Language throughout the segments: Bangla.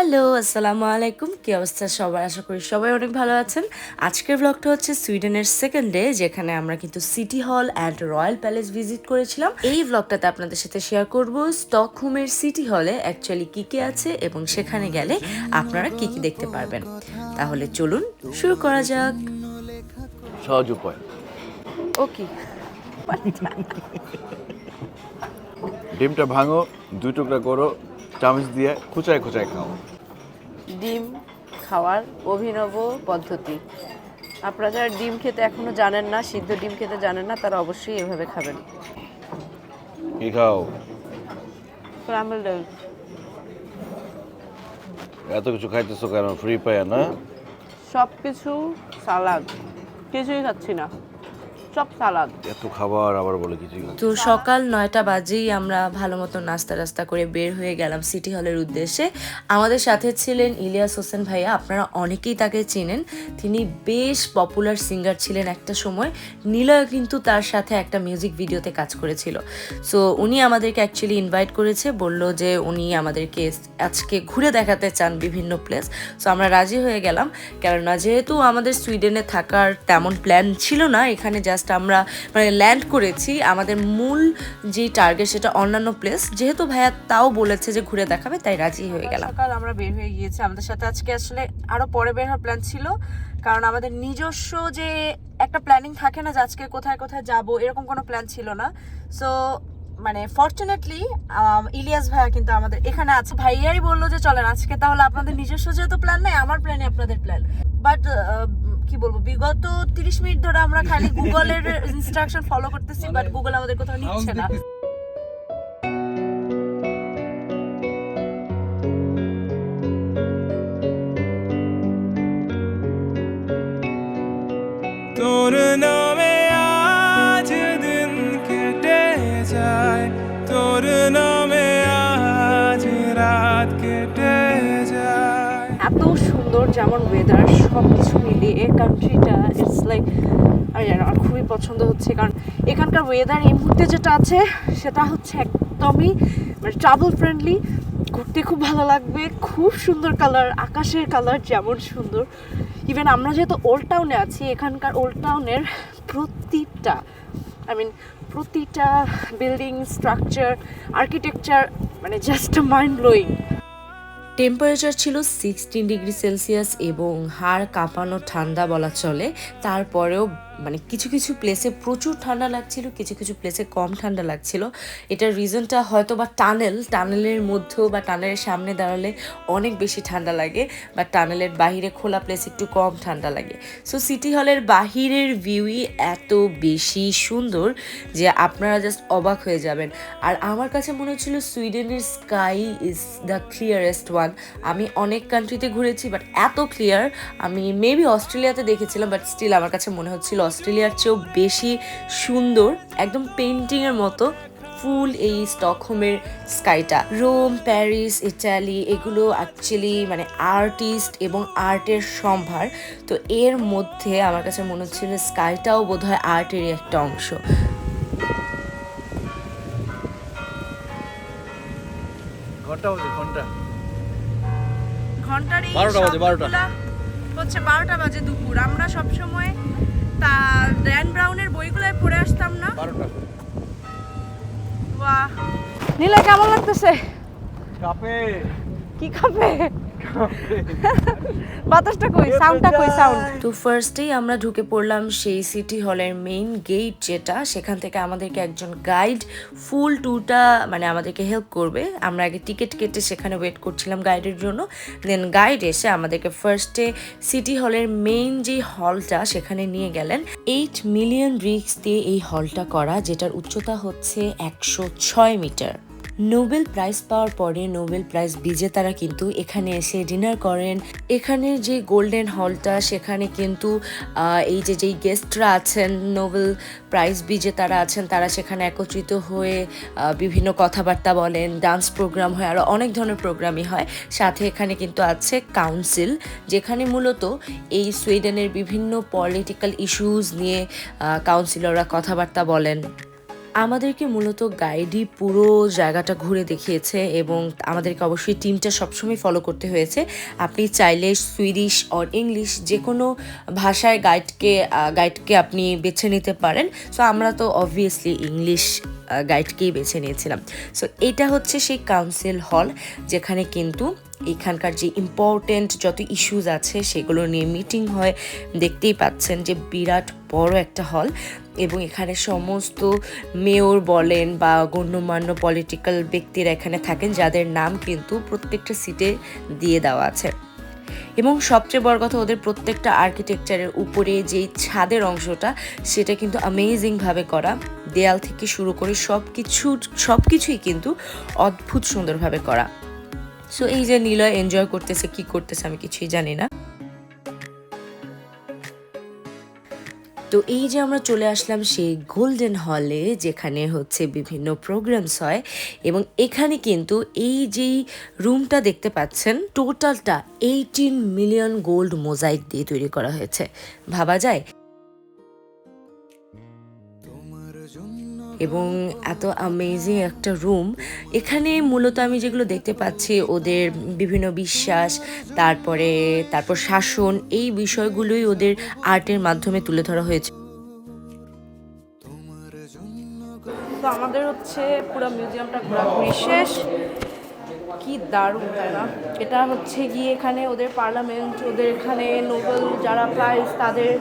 হ্যালো আসসালামু আলাইকুম। কি অবস্থা সবাই আশা করি সবাই অনেক ভালো আছেন। আজকের ব্লগটা হচ্ছে সুইডেনের সেকেন্ড ডে যেখানে আমরা কিন্তু সিটি হল অ্যান্ড রয়্যাল প্যালেস ভিজিট করেছিলাম। এই ব্লগটাতে আপনাদের সাথে শেয়ার করব স্টকহোমের সিটি হলে অ্যাকচুয়ালি কি কি আছে এবং সেখানে গেলে আপনারা কি কি দেখতে পারবেন। তাহলে চলুন শুরু করা যাক। সহজ উপায়। ওকে ডিমটা ভাঙো দুই টুকরা করো চামচ দিয়ে খুচায় খুচায় খাও। ডিম খাওয়ার অভিনব পদ্ধতি। আপনারা যারা ডিম খেতে এখনও জানেন না সিদ্ধ ডিম খেতে জানেন না তারা অবশ্যই এভাবে খাবেন। কি খাও? ক্রাম্বল এগ এত কিছু খাইতেছো কেন? ফ্রি পায় না? সব কিছু সালাদ। কিছুই খাচ্ছি না। সব সালাদ। এত খাবার আবার বলে খাচ্ছি তো সকাল নয়টা বাজেই আমরা ভালো মতো নাস্তা রাস্তা করে বের হয়ে গেলাম সিটি হলের উদ্দেশ্যে। আমাদের সাথে ছিলেন ইলিয়াস হোসেন ভাইয়া আপনারা অনেকেই তাকে চেনেন। তিনি বেশ পপুলার সিঙ্গার ছিলেন একটা সময়। নীলয় কিন্তু তার সাথে একটা মিউজিক ভিডিওতে কাজ করেছিল। সো উনি আমাদেরকে অ্যাকচুয়ালি ইনভাইট করেছে বলল যে উনি আমাদেরকে আজকে ঘুরে দেখাতে চান বিভিন্ন প্লেস সো আমরা রাজি হয়ে গেলাম। কেননা যেহেতু আমাদের সুইডেনে থাকার তেমন প্ল্যান ছিল না এখানে জাস্ট আমরা মানে ল্যান্ড করেছি আমাদের মূল যে টার্গেট সেটা অন্যান্য প্লেস যেহেতু ভাইয়া তাও বলেছে যে ঘুরে দেখাবে তাই রাজি হয়ে গেলাম। সকাল আমরা বের হয়ে গিয়েছি। আমাদের সাথে আজকে আসলে আরও পরে বের হওয়ার প্ল্যান ছিল। কারণ আমাদের নিজস্ব যে একটা প্ল্যানিং থাকে না যে আজকে কোথায় কোথায় যাব এরকম কোনো প্ল্যান ছিল না। সো মানে ফর্চুনেটলি ইলিয়াস ভাইয়া কিন্তু আমাদের এখানে আছে। ভাইয়াই বলল যে চলেন আজকে তাহলে আপনাদের নিজস্ব যেহেতু প্ল্যান নাই আমার প্ল্যানে আপনাদের প্ল্যান বাট কি বলব বিগত তিরিশ মিনিট ধরে আমরা খালি গুগলের ইনস্ট্রাকশন ফলো করতেছি বাট গুগল আমাদের কোথাও নিচ্ছে না। তোর নামে আজ দিন কেটে যায় তোর নামে আজ রাত কেটে সুন্দর যেমন ওয়েদার সব কিছু মিলিয়ে কান্ট্রিটা ইটস লাইক আর আমার খুবই পছন্দ হচ্ছে। কারণ এখানকার ওয়েদার এই মুহূর্তে যেটা আছে, সেটা হচ্ছে একদমই মানে ট্রাভেল ফ্রেন্ডলি ঘুরতে খুব ভালো লাগবে, খুব সুন্দর কালার আকাশের কালার যেমন সুন্দর। ইভেন আমরা যেহেতু ওল্ড টাউনে আছি, এখানকার ওল্ড টাউনের প্রতিটা আই মিন প্রতিটা বিল্ডিং স্ট্রাকচার আর্কিটেকচার মানে জাস্ট মাইন্ড ব্লোয়িং টেম্পারেচার ছিল সিক্সটিন ডিগ্রি সেলসিয়াস এবং হাড় কাঁপানো ঠান্ডা বলা চলে। তারপরেও মানে কিছু কিছু প্লেসে প্রচুর ঠান্ডা লাগছিল, কিছু কিছু প্লেসে কম ঠান্ডা লাগছিল। এটার রিজনটা হয়তো বা টানেল টানেলের মধ্যেও বা টানেলের সামনে দাঁড়ালে অনেক বেশি ঠান্ডা লাগে, বা টানেলের বাহিরে খোলা প্লেস একটু কম ঠান্ডা লাগে। সো সিটি হলের বাহিরের ভিউই এত বেশি সুন্দর যে আপনারা জাস্ট অবাক হয়ে যাবেন। আর আমার কাছে মনে হচ্ছিল সুইডেনের sky is the clearest one আমি অনেক কান্ট্রিতে ঘুরেছি বাট এত ক্লিয়ার আমি মেবি অস্ট্রেলিয়াতে দেখেছিলাম বাট স্টিল আমার কাছে মনে হচ্ছিল অস্ট্রেলিয়ার চেয়েও বেশি সুন্দর একদম পেন্টিংয়ের মতো ফুল এই স্টকহোমের স্কাইটা রোম প্যারিস ইটালি এগুলো অ্যাকচুয়ালি মানে আর্টিস্ট এবং আর্টের সম্ভার। তো এর মধ্যে আমার কাছে মনে হচ্ছিল স্কাইটাও বোধহয় আর্টেরই একটা অংশ। ঘণ্টা বাজে ঘণ্টা। ঘণ্টার 12টা বাজে, 12টা। শব্দগুলা হচ্ছে বারোটা বাজে দুপুর। আমরা সব সময় তা ড্যান ব্রাউনের বইগুলোয় পড়ে আসতাম না। বাহ। নীলা কেমন লাগতেছে? কাপে। কি খাবে বাতাসটা কই? সাউন্ডটা কই সাউন্ড তো ফার্স্টেই আমরা ঢুকে পড়লাম সেই সিটি হলের মেইন গেট যেটা, সেখান থেকে আমাদেরকে একজন গাইড ফুল ট্যুরটা মানে আমাদেরকে হেল্প করবে। আমরা আগে টিকিট কেটে সেখানে ওয়েট করছিলাম গাইডের জন্য। দেন গাইড এসে আমাদেরকে ফার্স্টে সিটি হলের মেইন যে হলটা সেখানে নিয়ে গেলেন। এইট মিলিয়ন রিক্স দিয়ে এই হলটা করা, যেটার উচ্চতা হচ্ছে একশো ছয় মিটার। নোবেল প্রাইজ পাওয়ার পরে নোবেল প্রাইজ বিজেতারা কিন্তু এখানে এসে ডিনার করেন। এখানে যে গোল্ডেন হলটা, সেখানে কিন্তু এই যে যেই গেস্টরা আছেন, নোবেল প্রাইজ বিজেতারা আছেন, তারা সেখানে একত্রিত হয়ে বিভিন্ন কথাবার্তা বলেন, ডান্স প্রোগ্রাম হয় আরও অনেক ধরনের প্রোগ্রামই হয়। সাথে এখানে কিন্তু আছে কাউন্সিল, যেখানে মূলত এই সুইডেনের বিভিন্ন পলিটিক্যাল ইস্যুজ নিয়ে কাউন্সিলররা কথাবার্তা বলেন। আমাদেরকে মূলত গাইডই পুরো জায়গাটা ঘুরে দেখিয়েছে এবং আমাদেরকে অবশ্যই টিমটা সবসময় ফলো করতে হয়েছে। আপনি চাইলে সুইডিশ অর ইংলিশ যে কোনো ভাষায় গাইডকে গাইডকে আপনি বেছে নিতে পারেন। সো আমরা তো অবভিয়াসলি ইংলিশ গাইডকেই বেছে নিয়েছিলাম। সো এটা হচ্ছে সেই কাউন্সিল হল যেখানে কিন্তু এখানকার যে ইম্পর্টেন্ট যত ইস্যুজ আছে সেগুলো নিয়ে মিটিং হয়, দেখতেই পাচ্ছেন যে বিরাট বড় একটা হল এবং এখানে সমস্ত মেয়র বলেন বা গণ্যমান্য পলিটিক্যাল ব্যক্তিরা এখানে থাকেন, যাদের নাম কিন্তু প্রত্যেকটা সিটে দিয়ে দেওয়া আছে। এবং সবচেয়ে বড় কথা, ওদের প্রত্যেকটা আর্কিটেকচারের উপরে যেই ছাদের অংশটা, সেটা কিন্তু অ্যামেজিংভাবে করা। দেয়াল থেকে শুরু করে সব কিছু সব কিছুই কিন্তু অদ্ভুত সুন্দরভাবে করা। সো এই যে নিলয় এনজয় করতেছে, কি করতেছে আমি কিছুই জানি না। তো এই যে আমরা চলে আসলাম সেই গোল্ডেন হলে যেখানে হচ্ছে বিভিন্ন প্রোগ্রামস হয়, এবং এখানে কিন্তু এই যেই রুমটা দেখতে পাচ্ছেন টোটালটা এইটিন মিলিয়ন গোল্ড মোজাইক দিয়ে তৈরি করা হয়েছে। ভাবা যায়? এবং এত আমেজিং একটা রুম এখানে মূলত আমি যেগুলো দেখতে পাচ্ছি, ওদের বিভিন্ন বিশ্বাস, তারপরে, তারপর শাসন, এই বিষয়গুলোই ওদের আর্টের মাধ্যমে তুলে ধরা হয়েছে। তো আমাদের হচ্ছে পুরো মিউজিয়ামটা ঘোরাঘুরি শেষ। কি দারুণ তাই না? এটা হচ্ছে গিয়ে এখানে ওদের পার্লামেন্ট ওদের এখানে নোবেল যারা প্রাইজ তাদের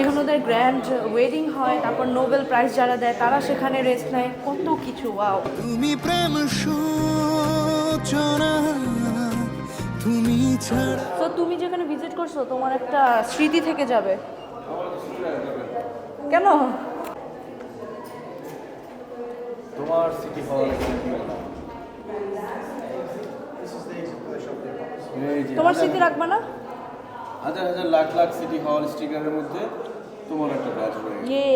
এখানে ওদের গ্র্যান্ড ওয়েডিং হয় তারপর নোবেল প্রাইজ যারা দেয় তারা সেখানে রেস্ট নেয়। কত কিছু ওয়াও তুমি প্রেম সূচনা তুমি ছাড়া। তো তুমি যেখানে ভিজিট করছ তোমার একটা স্মৃতি থেকে যাবে। কেন? তোমার সিটি হল তোমার স্মৃতি রাখবে না? হাজার হাজার লাখ লাখ সিটি হল স্টিকারের মধ্যে তোমার একটা কাজ ইয়ে।